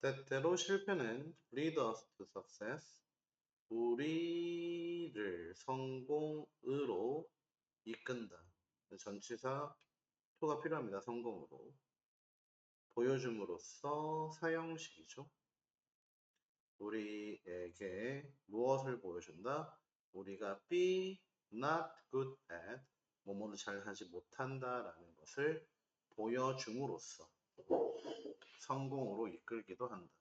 때때로 실패는 lead us to success. 우리를 성공으로 이끈다. 전치사 to가 필요합니다. 성공으로. 보여줌으로써 사형식이죠. 우리에게 무엇을 보여준다? 우리가 be not good at 뭐뭐를 잘 하지 못한다 라는 것을 보여줌으로써 성공으로 이끌기도 한다.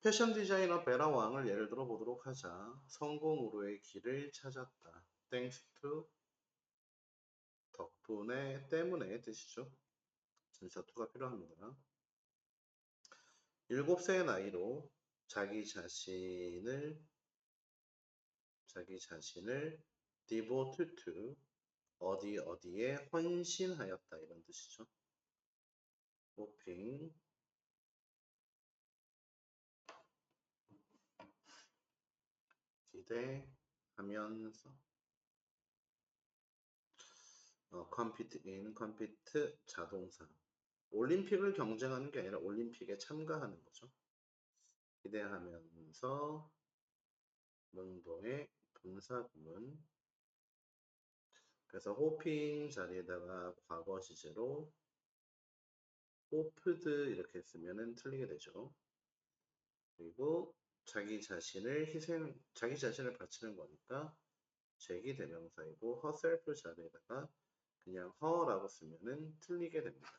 패션 디자이너 베라 왕을 예를 들어 보도록 하자. 성공으로의 길을 찾았다. Thanks to 덕분에 때문에 뜻이죠. 전사 to가 필요합니다. 7세의 나이로 자기 자신을 자기 자신을 to 어디 어디에 헌신하였다 이런 뜻이죠. 호핑 기대하면서. 어, compete in, compete 자동사. 올림픽을 경쟁하는 게 아니라 올림픽에 참가하는 거죠. 기대하면서 능동의 분사 구문. 그래서 호핑 자리에다가 과거 시제로 호프드 이렇게 쓰면은 틀리게 되죠. 그리고 자기 자신을 희생, 자기 자신을 바치는 거니까 제기 대명사이고 herself 자리에다가 그냥 her라고 쓰면은 틀리게 됩니다.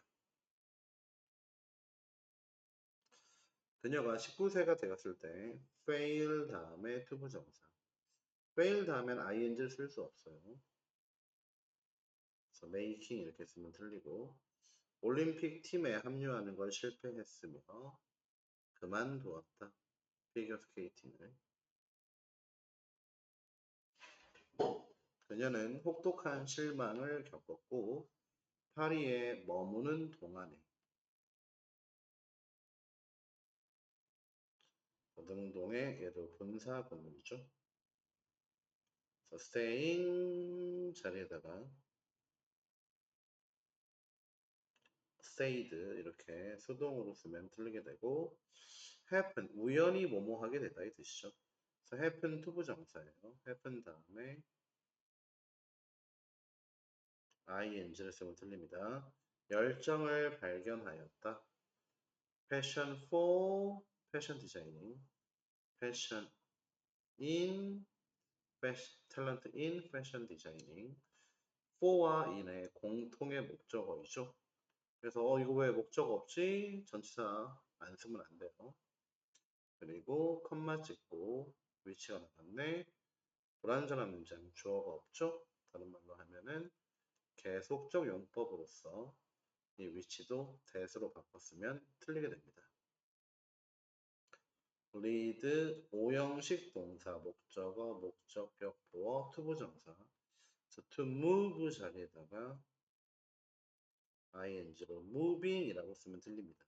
그녀가 19세가 되었을 때 fail 다음에 투부정사 fail 다음엔 ing를 쓸 수 없어요. 그래서 making 이렇게 쓰면 틀리고 올림픽 팀에 합류하는 걸 실패했으며 그만두었다. 피겨 스케이팅을. 그녀는 혹독한 실망을 겪었고 파리에 머무는 동안에 등동의 얘도 분사 구문이죠. staying 자리에다가 stayed 이렇게 수동으로 쓰면 틀리게 되고 happen 우연히 뭐뭐 하게 되다 이 뜻이죠. 그래서 happen to 부정사예요. happen 다음에 ing를 쓰면 틀립니다. 열정을 발견하였다. passion for fashion designing, passion in fashion, talent in fashion designing, for와 in의 공통의 목적어이죠. 그래서 어, 이거 왜 목적어 없지? 전치사 안 쓰면 안 돼요. 그리고 컴마 찍고 위치가 나갔네. 불완전한 문장 주어가 없죠? 다른 말로 하면은 계속적 용법으로서 이 위치도 대수로 바꿨으면 틀리게 됩니다. lead 오형식 동사 목적어 목적격 보어 투부정사 to move 자리에다가 ing로 moving이라고 쓰면 틀립니다.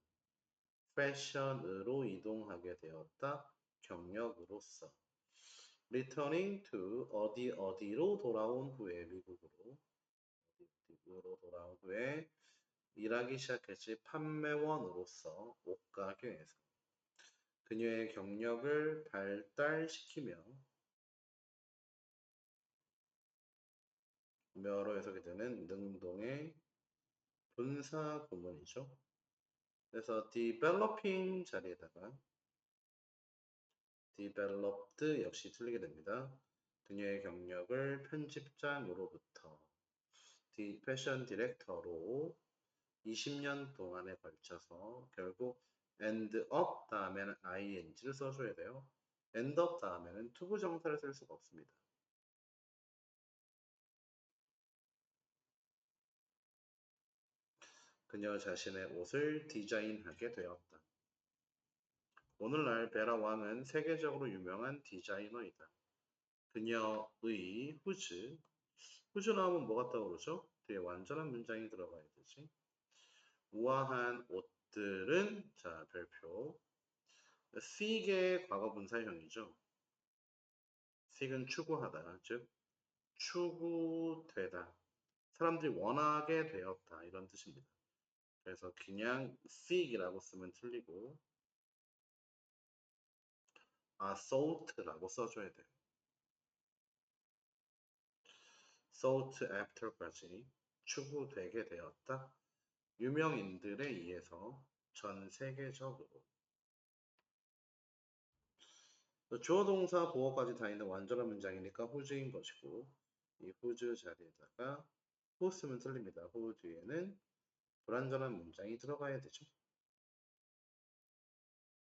fashion으로 이동하게 되었다. 경력으로서 returning to 어디 어디로 돌아온 후에 미국으로 미국으로 돌아온 후에 일하기 시작했지 판매원으로서 옷가게에서 그녀의 경력을 발달시키며 몇로 해석이 되는 능동의 분사 구문이죠. 그래서 developing 자리에다가 developed 역시 틀리게 됩니다. 그녀의 경력을 편집장으로부터 패션 디렉터로 20년 동안에 걸쳐서 결국 end up 다음에는 ing를 써줘야 돼요. end up 다음에는 투부 정사를 쓸 수가 없습니다. 그녀 자신의 옷을 디자인하게 되었다. 오늘날 베라 왕은 세계적으로 유명한 디자이너이다. 그녀의 후즈, 후즈 나오면 뭐 같다고 그러죠? 뒤에 완전한 문장이 들어가야 되지. 우아한 옷들은 자 별표 seek의 과거 분사형이죠. seek은 추구하다, 즉 추구되다. 사람들이 원하게 되었다 이런 뜻입니다. 그래서 그냥 seek이라고 쓰면 틀리고 아, sought라고 써줘야 돼요. sought after까지 추구되게 되었다. 유명인들에 의해서 전 세계적으로 주어 동사 보어까지 다 있는 완전한 문장이니까 who's인 것이고 이 whose 자리에다가 who 쓰면 틀립니다. who 뒤에는 불완전한 문장이 들어가야 되죠.